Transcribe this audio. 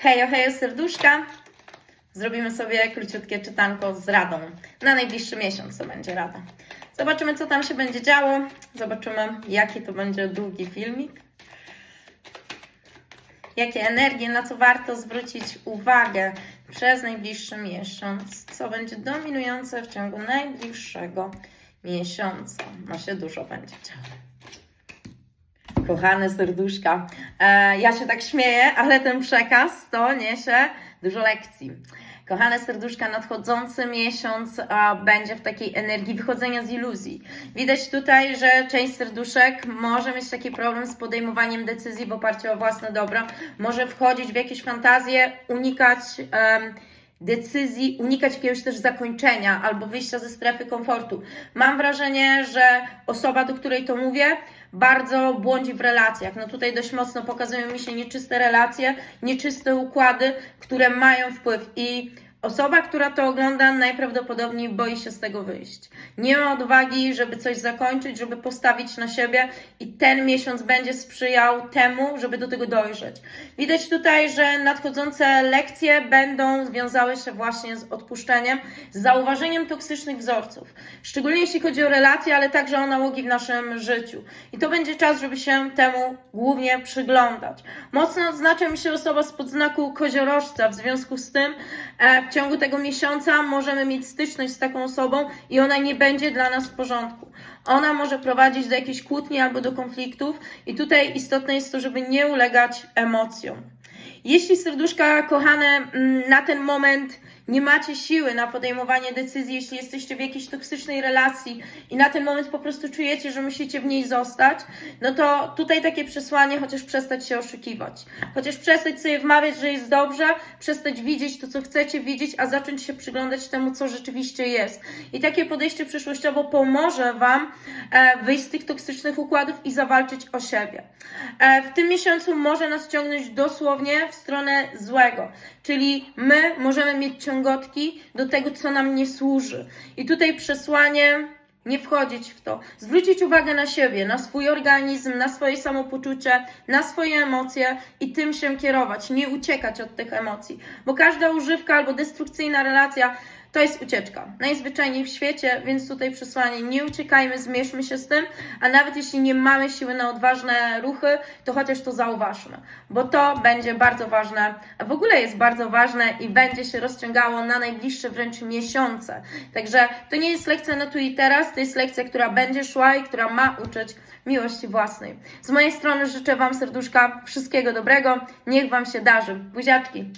Hejo, hejo, serduszka. Zrobimy sobie króciutkie czytanko z radą. Na najbliższy miesiąc to będzie rada. Zobaczymy, co tam się będzie działo. Zobaczymy, jaki to będzie długi filmik. Jakie energie, na co warto zwrócić uwagę przez najbliższy miesiąc. Co będzie dominujące w ciągu najbliższego miesiąca. Ma się dużo będzie działo. Kochane serduszka, e, ja się tak śmieję, ale ten przekaz to niesie dużo lekcji. Kochane serduszka, nadchodzący miesiąc a, będzie w takiej energii wychodzenia z iluzji. Widać tutaj, że część serduszek może mieć taki problem z podejmowaniem decyzji w oparciu o własne dobro, może wchodzić w jakieś fantazje, unikać em, decyzji, unikać jakiegoś też zakończenia albo wyjścia ze strefy komfortu. Mam wrażenie, że osoba, do której to mówię, bardzo błądzi w relacjach. No tutaj dość mocno pokazują mi się nieczyste relacje, nieczyste układy, które mają wpływ i Osoba, która to ogląda, najprawdopodobniej boi się z tego wyjść. Nie ma odwagi, żeby coś zakończyć, żeby postawić na siebie, i ten miesiąc będzie sprzyjał temu, żeby do tego dojrzeć. Widać tutaj, że nadchodzące lekcje będą związały się właśnie z odpuszczeniem, z zauważeniem toksycznych wzorców. Szczególnie jeśli chodzi o relacje, ale także o nałogi w naszym życiu. I to będzie czas, żeby się temu głównie przyglądać. Mocno odznacza mi się osoba z podznaku koziorożca, w związku z tym e, w ciągu tego miesiąca możemy mieć styczność z taką osobą i ona nie będzie dla nas w porządku. Ona może prowadzić do jakiejś kłótni albo do konfliktów i tutaj istotne jest to, żeby nie ulegać emocjom. Jeśli serduszka kochane mm, na ten moment nie macie siły na podejmowanie decyzji, jeśli jesteście w jakiejś toksycznej relacji i na ten moment po prostu czujecie, że musicie w niej zostać, no to tutaj takie przesłanie, chociaż przestać się oszukiwać. Chociaż przestać sobie wmawiać, że jest dobrze, przestać widzieć to, co chcecie widzieć, a zacząć się przyglądać temu, co rzeczywiście jest. I takie podejście przyszłościowo pomoże Wam e, wyjść z tych toksycznych układów i zawalczyć o siebie. E, w tym miesiącu może nas ciągnąć dosłownie w stronę złego, czyli my możemy mieć ciągotki do tego, co nam nie służy. I tutaj przesłanie nie wchodzić w to. Zwrócić uwagę na siebie, na swój organizm, na swoje samopoczucie, na swoje emocje i tym się kierować. Nie uciekać od tych emocji, bo każda używka albo destrukcyjna relacja to jest ucieczka. Najzwyczajniej w świecie, więc tutaj przesłanie nie uciekajmy, zmierzmy się z tym, a nawet jeśli nie mamy siły na odważne ruchy, to chociaż to zauważmy, bo to będzie bardzo ważne, a w ogóle jest bardzo ważne i będzie się rozciągało na najbliższe wręcz miesiące. Także to nie jest lekcja na tu i teraz, to jest lekcja, która będzie szła i która ma uczyć miłości własnej. Z mojej strony życzę Wam serduszka wszystkiego dobrego, niech Wam się darzy. Buziaczki!